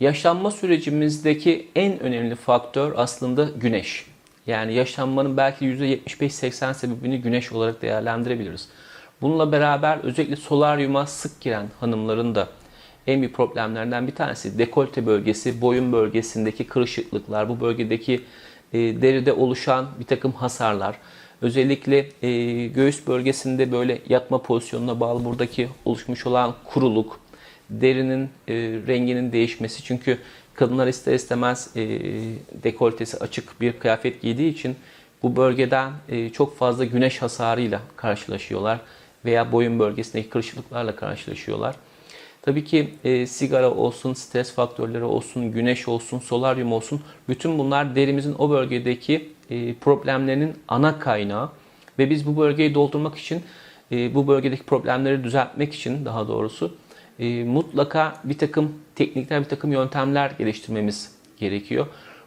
Yaşlanma sürecimizdeki en önemli faktör aslında güneş. Yani yaşlanmanın belki %75-80 sebebini güneş olarak değerlendirebiliriz. Bununla beraber özellikle solaryuma sık giren hanımların da en büyük problemlerden bir tanesi dekolte bölgesi, boyun bölgesindeki kırışıklıklar, bu bölgedeki e, deride oluşan bir takım hasarlar. Özellikle e, göğüs bölgesinde böyle yatma pozisyonuna bağlı buradaki oluşmuş olan kuruluk, derinin e, renginin değişmesi. Çünkü kadınlar ister istemez e, dekoltesi açık bir kıyafet giydiği için bu bölgeden e, çok fazla güneş hasarıyla karşılaşıyorlar veya boyun bölgesindeki kırışıklıklarla karşılaşıyorlar. Tabii ki e, sigara olsun, stres faktörleri olsun, güneş olsun, solaryum olsun bütün bunlar derimizin o bölgedeki e, problemlerinin ana kaynağı ve biz bu bölgeyi doldurmak için e, bu bölgedeki problemleri düzeltmek için daha doğrusu e, mutlaka bir takım teknikler, bir takım yöntemler geliştirmemiz gerekiyor.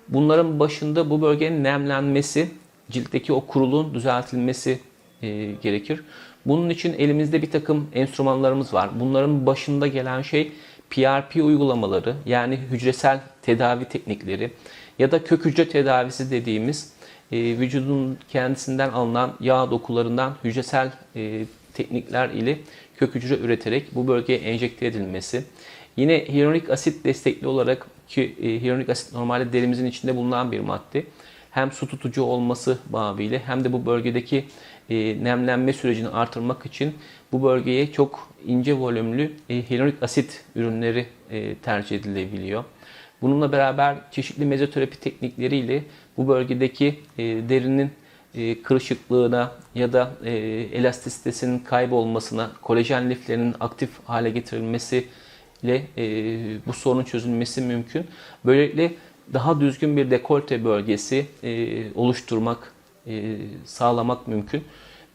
Bunların başında bu bölgenin nemlenmesi, ciltteki o kuruluğun düzeltilmesi e, gerekir. Bunun için elimizde bir takım enstrümanlarımız var. Bunların başında gelen şey PRP uygulamaları yani hücresel tedavi teknikleri ya da kök hücre tedavisi dediğimiz e, vücudun kendisinden alınan yağ dokularından hücresel e, teknikler ile kök hücre üreterek bu bölgeye enjekte edilmesi. Yine hyaluronik asit destekli olarak ki e, hyaluronik asit normalde derimizin içinde bulunan bir madde. Hem su tutucu olması babıyla hem de bu bölgedeki e, nemlenme sürecini artırmak için bu bölgeye çok ince volümlü e, hyaluronik asit ürünleri tercih edilebiliyor. Bununla beraber çeşitli mezoterapi teknikleriyle bu bölgedeki derinin kırışıklığına ya da e, elastisitesinin kaybolmasına, kolajen liflerinin aktif hale getirilmesiyle e, bu sorunun çözülmesi mümkün. Böylelikle daha düzgün bir dekolte bölgesi e, oluşturmak, e, sağlamak mümkün.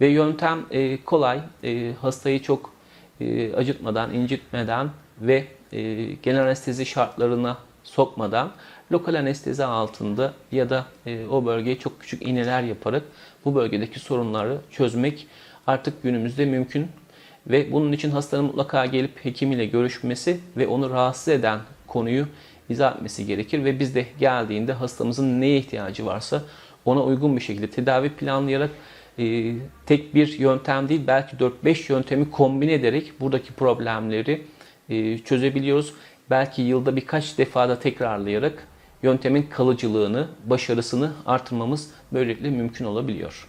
Ve yöntem e, kolay, e, hastayı çok e, acıtmadan, incitmeden ve e, genel anestezi şartlarına sokmadan lokal anestezi altında ya da e, o bölgeye çok küçük iğneler yaparak bu bölgedeki sorunları çözmek artık günümüzde mümkün. Ve bunun için hastanın mutlaka gelip hekimiyle görüşmesi ve onu rahatsız eden konuyu izah etmesi gerekir. Ve biz de geldiğinde hastamızın neye ihtiyacı varsa ona uygun bir şekilde tedavi planlayarak e, tek bir yöntem değil belki 4-5 yöntemi kombine ederek buradaki problemleri e, çözebiliyoruz. Belki yılda birkaç defada tekrarlayarak yöntemin kalıcılığını, başarısını artırmamız böylelikle mümkün olabiliyor.